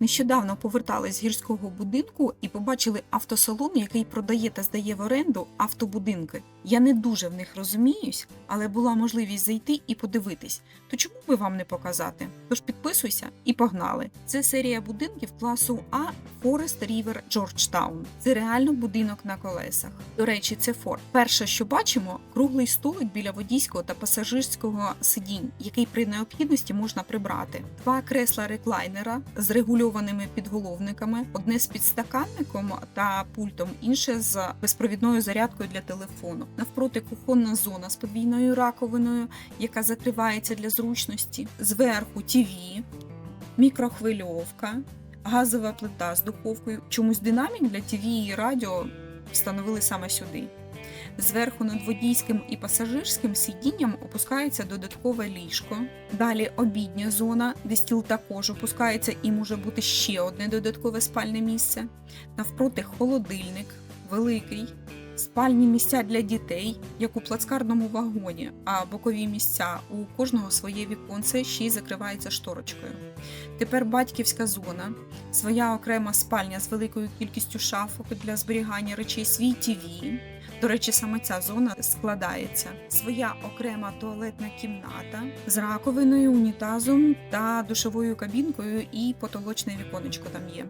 Нещодавно повертались з гірського будинку і побачили автосалон, який продає та здає в оренду автобудинки. Я не дуже в них розуміюсь, але була можливість зайти і подивитись. То чому би вам не показати? Тож підписуйся і погнали. Це серія будинків класу А Forest River Georgetown. Це реально будинок на колесах. До речі, це Форд. Перше, що бачимо, круглий столик біля водійського та пасажирського сидінь, який при необхідності можна прибрати. Два кресла реклайнера з регульованими підголовниками, одне з підстаканником та пультом, інше з безпровідною зарядкою для телефону. Навпроти кухонна зона з подвійною раковиною, яка закривається для зручності. Зверху ТВ, мікрохвильовка, газова плита з духовкою. Чомусь динамік для ТВ і радіо встановили саме сюди. Зверху над водійським і пасажирським сидінням опускається додаткове ліжко. Далі обідня зона, де стіл також опускається і може бути ще одне додаткове спальне місце. Навпроти холодильник, великий, спальні місця для дітей, як у плацкарному вагоні, а бокові місця у кожного своє віконце ще й закривається шторочкою. Тепер батьківська зона, своя окрема спальня з великою кількістю шафок для зберігання речей, свій ТВ. До речі, саме ця зона складається. Своя окрема туалетна кімната з раковиною, унітазом та душовою кабінкою і потолочне віконечко там є.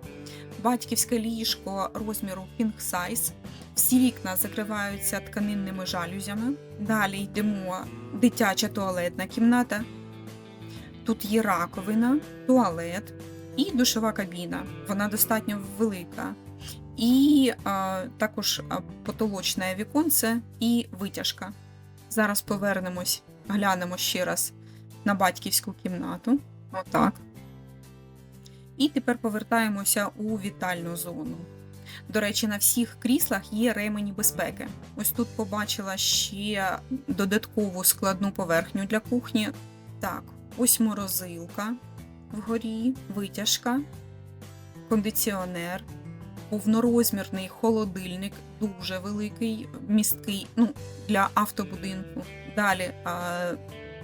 Батьківське ліжко розміру king size. Всі вікна закриваються тканинними жалюзями. Далі йдемо дитяча туалетна кімната. Тут є раковина, туалет і душова кабіна. Вона достатньо велика. І а, також потолочне віконце і витяжка. Зараз повернемось, глянемо ще раз на батьківську кімнату. Отак. І тепер повертаємося у вітальну зону. До речі, на всіх кріслах є ремені безпеки. Ось тут побачила ще додаткову складну поверхню для кухні. Так, ось морозилка вгорі, витяжка, кондиціонер, повнорозмірний холодильник, дуже великий, місткий, ну, для автобудинку. Далі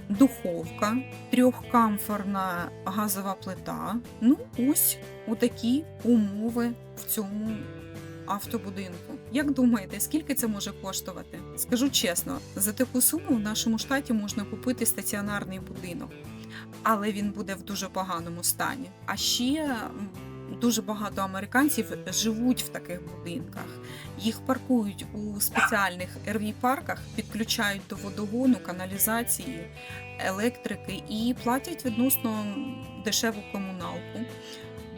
духовка, трьохкамфорна газова плита. Ну, ось отакі умови в цьому автобудинку. Як думаєте, скільки це може коштувати? Скажу чесно, за таку суму в нашому штаті можна купити стаціонарний будинок, але він буде в дуже поганому стані. А ще дуже багато американців живуть в таких будинках. Їх паркують у спеціальних rv парках підключають до водогону, каналізації, електрики і платять відносно дешеву комуналку,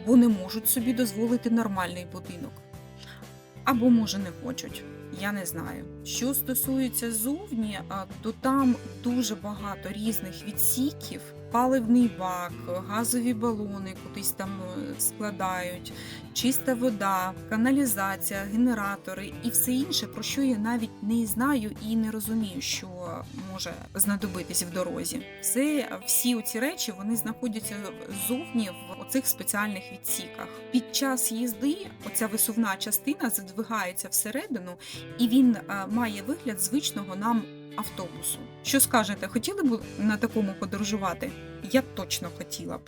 бо не можуть собі дозволити нормальний будинок. Або, може, не хочуть. Я не знаю. Що стосується зовні, то там дуже багато різних відсіків. Паливний бак, газові балони кудись там е, складають, чиста вода, каналізація, генератори і все інше, про що я навіть не знаю і не розумію, що може знадобитись в дорозі. Все, всі оці речі вони знаходяться зовні в оцих спеціальних відсіках. Під час їзди оця висувна частина задвигається всередину, і він е, має вигляд звичного нам автобусу. Що скажете, хотіли б на такому подорожувати? Я точно хотіла б.